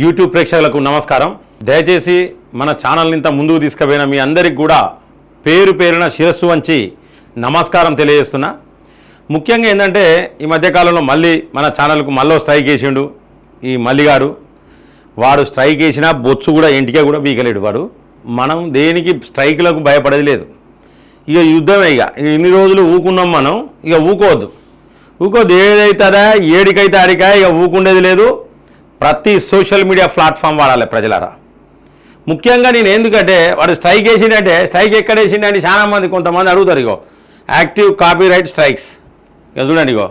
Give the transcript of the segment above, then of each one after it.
YouTube ప్రేక్షకులకు నమస్కారం. దయచేసి మన ఛానల్ని ఇంత ముందుకు తీసుకుపోయిన మీ అందరికి కూడా పేరు పేరున శిరస్సు వంచి నమస్కారం తెలియజేస్తున్నా. ముఖ్యంగా ఏంటంటే ఈ మధ్యకాలంలో మళ్ళీ మన ఛానల్కు మళ్ళీ స్ట్రైక్ వేసిండు ఈ మల్లిగాడు వాడు స్ట్రైక్ వేసినా బొచ్చు కూడా ఇంటికే కూడా బీకలేడు వాడు. మనం దేనికి స్ట్రైక్లకు భయపడేది లేదు. ఇక యుద్ధమే ఇక. ఇన్ని రోజులు ఊకున్నాం మనం ఇక ఊకోవద్దు. ఊకోవద్దు. ఏదైతుందా ఏడికైతే ఆడికా ఇక ఊకుండేది లేదు. ప్రతి సోషల్ మీడియా ప్లాట్ఫామ్ వాడాలి ప్రజలారా. ముఖ్యంగా నేను ఎందుకంటే వాడు స్ట్రైక్ వేసిండంటే స్ట్రైక్ ఎక్కడ వేసిండని చాలా మంది కొంతమంది అడుగుతారు ఇగో యాక్టివ్ కాపీ రైట్ స్ట్రైక్స్. ఇక చూడండి ఇగో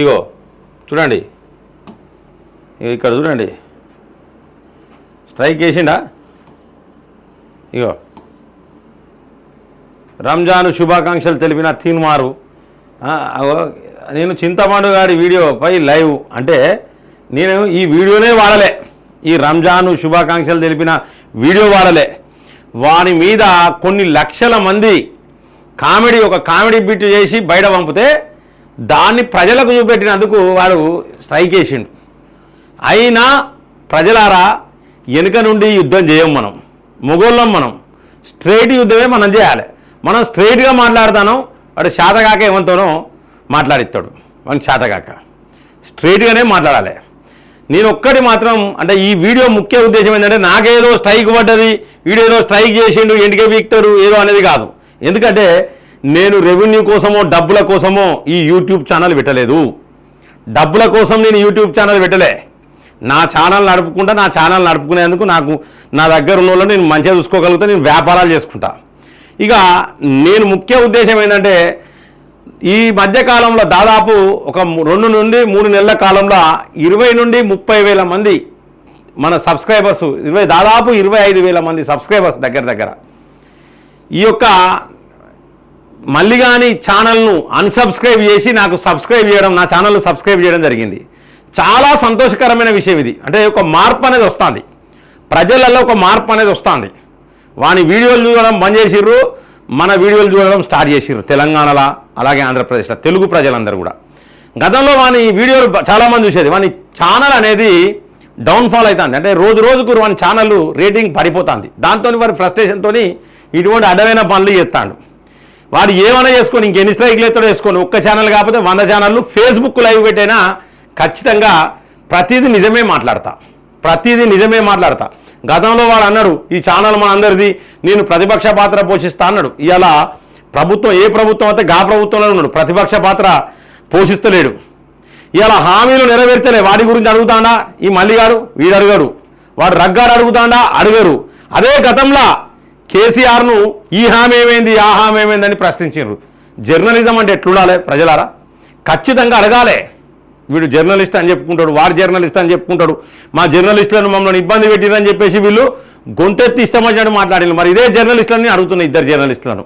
ఇగో చూడండి. ఇక్కడ చూడండి. స్ట్రైక్ వేసిండా ఇగో. రంజాన్ శుభాకాంక్షలు తెలిపిన తీన్మారు. అగో, నేను చింతపండు గారి వీడియోపై లైవ్. అంటే నేను ఈ వీడియోనే వాడలే. ఈ రంజాన్ శుభాకాంక్షలు తెలిపిన వీడియో వాడలే. వాని మీద కొన్ని లక్షల మంది కామెడీ ఒక కామెడీ బిట్ చేసి బయట పంపితే దాన్ని ప్రజలకు చూపెట్టినందుకు వాడు స్ట్రైక్ చేసిండు. అయినా ప్రజలారా వెనుక నుండి యుద్ధం చేయం మనం. మొగోళ్ళం మనం. స్ట్రైట్ యుద్ధమే మనం చేయాలి. మనం స్ట్రైట్గా మాట్లాడతాను వాడు శాతగాక ఏమంతోనో మాట్లాడిస్తాడు. వానికి శాతగాక. స్ట్రైట్గానే మాట్లాడాలి. నేను ఒక్కటి మాత్రం అంటే ఈ వీడియో ముఖ్య ఉద్దేశం ఏంటంటే నాకేదో స్ట్రైక్ పడ్డది వీడేదో స్ట్రైక్ చేసిండు ఇంటికే వీక్తారు ఏదో అనేది కాదు. ఎందుకంటే నేను రెవెన్యూ కోసమో డబ్బుల కోసమో ఈ యూట్యూబ్ ఛానల్ పెట్టలేదు. డబ్బుల కోసం నేను యూట్యూబ్ ఛానల్ పెట్టలే. నా ఛానల్ నడుపుకుంటా నా ఛానల్ నడుపుకునేందుకు నాకు నా దగ్గర ఉన్న నేను మంచిగా చూసుకోగలుగుతా నేను వ్యాపారాలు చేసుకుంటా. ఇక నేను ముఖ్య ఉద్దేశం ఏంటంటే ఈ మధ్యకాలంలో దాదాపు ఒక రెండు నుండి మూడు నెలల కాలంలో ఇరవై నుండి ముప్పై వేల మంది మన సబ్స్క్రైబర్స్ ఇరవై దాదాపు ఇరవై ఐదు వేల మంది సబ్స్క్రైబర్స్ దగ్గర దగ్గర. ఈ యొక్క మల్లిగాని ఛానల్ను అన్సబ్స్క్రైబ్ చేసి నాకు సబ్స్క్రైబ్ చేయడం నా ఛానల్ను సబ్స్క్రైబ్ చేయడం జరిగింది. చాలా సంతోషకరమైన విషయం ఇది. అంటే ఒక మార్పు అనేది వస్తుంది. ప్రజలలో ఒక మార్పు అనేది వస్తుంది. వాని వీడియోలు చూడడం బంద్ చేసిర్రు. మన వీడియోలు చూడడం స్టార్ట్ చేసిర్రు తెలంగాణలో అలాగే ఆంధ్రప్రదేశ్లో తెలుగు ప్రజలందరూ కూడా. గతంలో వాని వీడియోలు చాలామంది చూసేది వాని ఛానల్ అనేది డౌన్ఫాల్ అవుతుంది అంటే రోజు రోజుకు వాని ఛానల్ రేటింగ్ పడిపోతుంది. దాంతో వారి ఫ్రస్ట్రేషన్తో ఇటువంటి అడవైన పనులు చేస్తాడు. వాడు ఏమైనా చేసుకొని ఇంకెన్ని స్ట్రైక్లు ఎత్తడో వేసుకొని ఒక్క ఛానల్ కాకపోతే వంద ఛానళ్ళు ఫేస్బుక్ లైవ్ పెట్టైనా ఖచ్చితంగా ప్రతిదీ నిజమే మాట్లాడతా. ప్రతిదీ నిజమే మాట్లాడతా. గతంలో వాడు అన్నాడు ఈ ఛానల్ మన అందరిది నేను ప్రతిపక్ష పాత్ర పోషిస్తా అన్నాడు. ఇలా ప్రభుత్వం ఏ ప్రభుత్వం అయితే గా ప్రభుత్వంలో ఉన్నాడు ప్రతిపక్ష పాత్ర పోషిస్తలేడు. ఇలా హామీలు నెరవేర్చలే వాడి గురించి అడుగుతాడా ఈ మల్లిగాడు వీడు అడగడు. వాడు రగ్గాడు అడుగుతాడా అడగరు. అదే గతంలో కేసీఆర్ను ఈ హామీ ఏమైంది ఆ హామీ ఏమైందని ప్రశ్నించారు జర్నలిజం అంటే ఎట్లుండాలి ప్రజలారా? ఖచ్చితంగా అడగాలి. వీడు జర్నలిస్ట్ అని చెప్పుకుంటాడు వారు జర్నలిస్ట్ అని చెప్పుకుంటాడు. మా జర్నలిస్టులను మమ్మల్ని ఇబ్బంది పెట్టిరని చెప్పేసి వీళ్ళు గొంతెత్తి ఇష్టమని వచ్చినట్టు మాట్లాడారు మరి ఇదే జర్నలిస్టులని అడుగుతున్న ఇద్దరు జర్నలిస్టులను.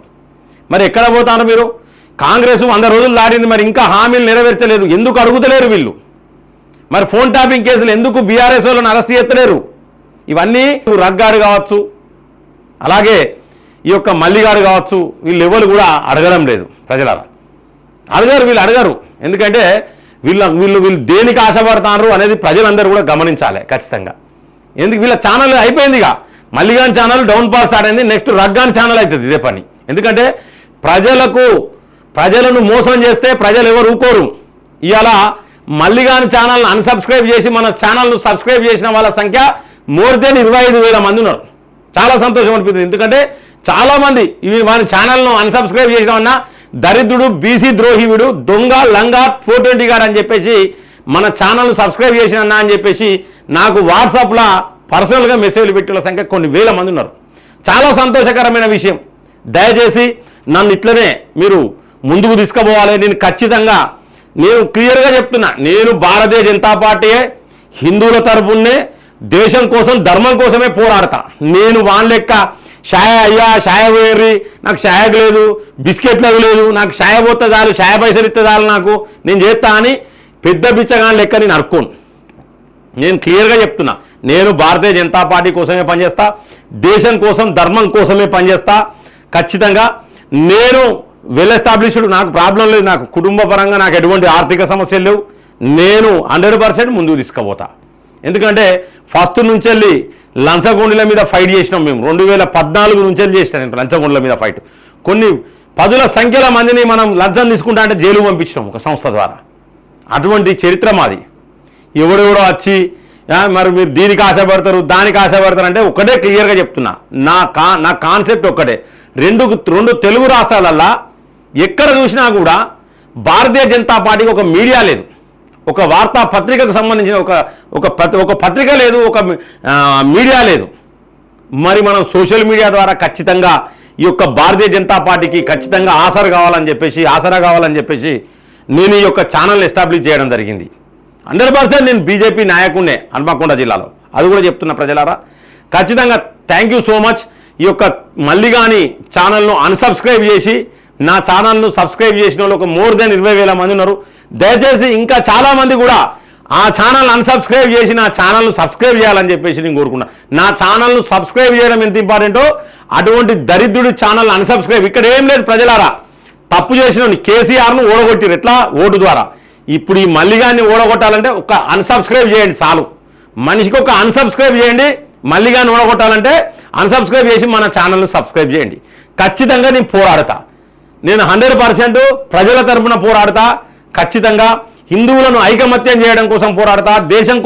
మరి ఎక్కడ పోతారు మీరు? కాంగ్రెస్ వంద రోజులు దాటింది మరి ఇంకా హామీలు నెరవేర్చలేదు. ఎందుకు అడుగుతలేరు వీళ్ళు? మరి ఫోన్ ట్యాపింగ్ కేసులు ఎందుకు బీఆర్ఎస్ వాళ్ళని అరెస్ట్ చేస్తలేరు? ఇవన్నీ రగ్గాడు కావచ్చు అలాగే ఈ యొక్క మల్లిగాడు కావచ్చు వీళ్ళు ఎవరు కూడా అడగడం లేదు ప్రజలారా. అడగారు వీళ్ళు అడగరు. ఎందుకంటే వీళ్ళ వీళ్ళు వీళ్ళు దేనికి ఆశపడతారు అనేది ప్రజలందరూ కూడా గమనించాలి ఖచ్చితంగా. ఎందుకు? వీళ్ళ ఛానల్ అయిపోయిందిగా మల్లిగాన్ ఛానల్ డౌన్ పాస్ స్టార్ట్ అయింది నెక్స్ట్ రగ్గాన్ ఛానల్ అవుతుంది ఇదే పని. ఎందుకంటే ప్రజలకు ప్రజలను మోసం చేస్తే ప్రజలు ఎవరు ఊకోరు. ఇవాళ మల్లిగాని ఛానల్ని అన్సబ్స్క్రైబ్ చేసి మన ఛానల్ను సబ్స్క్రైబ్ చేసిన వాళ్ళ సంఖ్య మోర్ దెన్ ఇరవై ఐదు వేల మంది ఉన్నారు. చాలా సంతోషం అనిపిస్తుంది. ఎందుకంటే చాలామంది ఇవి వారి ఛానల్ను అన్సబ్స్క్రైబ్ చేసినామన్నా దరిద్రుడు బీసీ ద్రోహి వీడు దొంగ లంగా ఫోర్ ట్వంటీ గారు అని చెప్పేసి మన ఛానల్ సబ్స్క్రైబ్ చేసినన్నా అని చెప్పేసి నాకు వాట్సాప్లో పర్సనల్గా మెసేజ్లు పెట్టిన సంఖ్య కొన్ని వేల మంది ఉన్నారు. చాలా సంతోషకరమైన విషయం. దయచేసి నన్ను ఇట్లనే మీరు ముందుకు తీసుకుపోవాలి. నేను ఖచ్చితంగా నేను క్లియర్గా చెప్తున్నా. నేను భారతీయ జనతా పార్టీయే హిందువుల తరపునే దేశం కోసం ధర్మం కోసమే పోరాడతా. నేను వాన్ లెక్క షాయ అయ్యా షాయ వేర్రి నాకు షాయకు లేదు బిస్కెట్లు లేదు నాకు షాయ పోతే చాలు షాయ పైసలు ఇస్తే చాలు నాకు. నేను చేస్తా అని పెద్ద బిచ్చగాని లెక్క నేను అడుక్కోను నేను క్లియర్గా చెప్తున్నా నేను భారతీయ జనతా పార్టీ కోసమే పనిచేస్తా దేశం కోసం ధర్మం కోసమే పనిచేస్తా. ఖచ్చితంగా నేను వెల్ ఎస్టాబ్లిష్డ్ నాకు ప్రాబ్లం లేదు నాకు కుటుంబ పరంగా నాకు ఎటువంటి ఆర్థిక సమస్యలు లేవు. నేను హండ్రెడ్ పర్సెంట్ ముందుకు తీసుకుపోతా. ఎందుకంటే ఫస్ట్ నుంచి వెళ్ళి లంచగొండల మీద ఫైట్ చేసినాం మేము. రెండు వేల పద్నాలుగు నుంచి చేసినాం చేసిన నేను లంచగొండల మీద ఫైట్ కొన్ని పదుల సంఖ్యల మందిని మనం లంచం తీసుకుంటా అంటే జైలు పంపించినాం ఒక సంస్థ ద్వారా. అటువంటి చరిత్ర మాది. ఎవడెవడో వచ్చి మరి మీరు దీనికి ఆశపడతారు దానికి ఆశపడతారు అంటే ఒకటే క్లియర్గా చెప్తున్నా. నా కా నా కాన్సెప్ట్ ఒక్కటే. రెండు రెండు తెలుగు రాష్ట్రాలల్లా ఎక్కడ చూసినా కూడా భారతీయ జనతా పార్టీకి ఒక మీడియా లేదు. ఒక వార్తా పత్రికకు సంబంధించిన ఒక ఒక పత్రి ఒక పత్రిక లేదు ఒక మీడియా లేదు. మరి మనం సోషల్ మీడియా ద్వారా ఖచ్చితంగా ఈ యొక్క భారతీయ జనతా పార్టీకి ఖచ్చితంగా ఆసరా కావాలని చెప్పేసి ఆసరా కావాలని చెప్పేసి నేను ఈ యొక్క ఛానల్ ఎస్టాబ్లిష్ చేయడం జరిగింది. హండ్రెడ్ పర్సెంట్ నేను బీజేపీ నాయకుడినే హన్మకొండ జిల్లాలో. అది కూడా చెప్తున్న ప్రజలారా. ఖచ్చితంగా థ్యాంక్ యూ సో మచ్ ఈ యొక్క మళ్ళీ కానీ ఛానల్ను అన్సబ్స్క్రైబ్ చేసి నా ఛానల్ను సబ్స్క్రైబ్ చేసిన వాళ్ళు ఒక మోర్ దెన్ ఇరవై వేల మంది ఉన్నారు. దయచేసి ఇంకా చాలామంది కూడా ఆ ఛానల్ అన్సబ్స్క్రైబ్ చేసి నా ఛానల్ను సబ్స్క్రైబ్ చేయాలని చెప్పేసి నేను కోరుకున్నా. నా ఛానల్ను సబ్స్క్రైబ్ చేయడం ఎంత ఇంపార్టెంటో అటువంటి దరిద్రుడి ఛానల్ అన్సబ్స్క్రైబ్ ఇక్కడ ఏం లేదు ప్రజలారా. తప్పు చేసిన కేసీఆర్ను ఓడగొట్టిరు. ఎట్లా? ఓటు ద్వారా. ఇప్పుడు ఈ మల్లిగాన్ని ఓడగొట్టాలంటే ఒక అన్సబ్స్క్రైబ్ చేయండి చాలు. మనిషికి ఒక అన్సబ్స్క్రైబ్ చేయండి మల్లిగాన్ని ఓడగొట్టాలంటే అన్సబ్స్క్రైబ్ చేసి మన ఛానల్ను సబ్స్క్రైబ్ చేయండి. ఖచ్చితంగా నేను పోరాడతా. నేను హండ్రెడ్ పర్సెంట్ ప్రజల తరపున పోరాడతా. ఖచ్చితంగా హిందువులను ఐకమత్యం చేయడం కోసం పోరాడతా దేశం